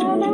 போது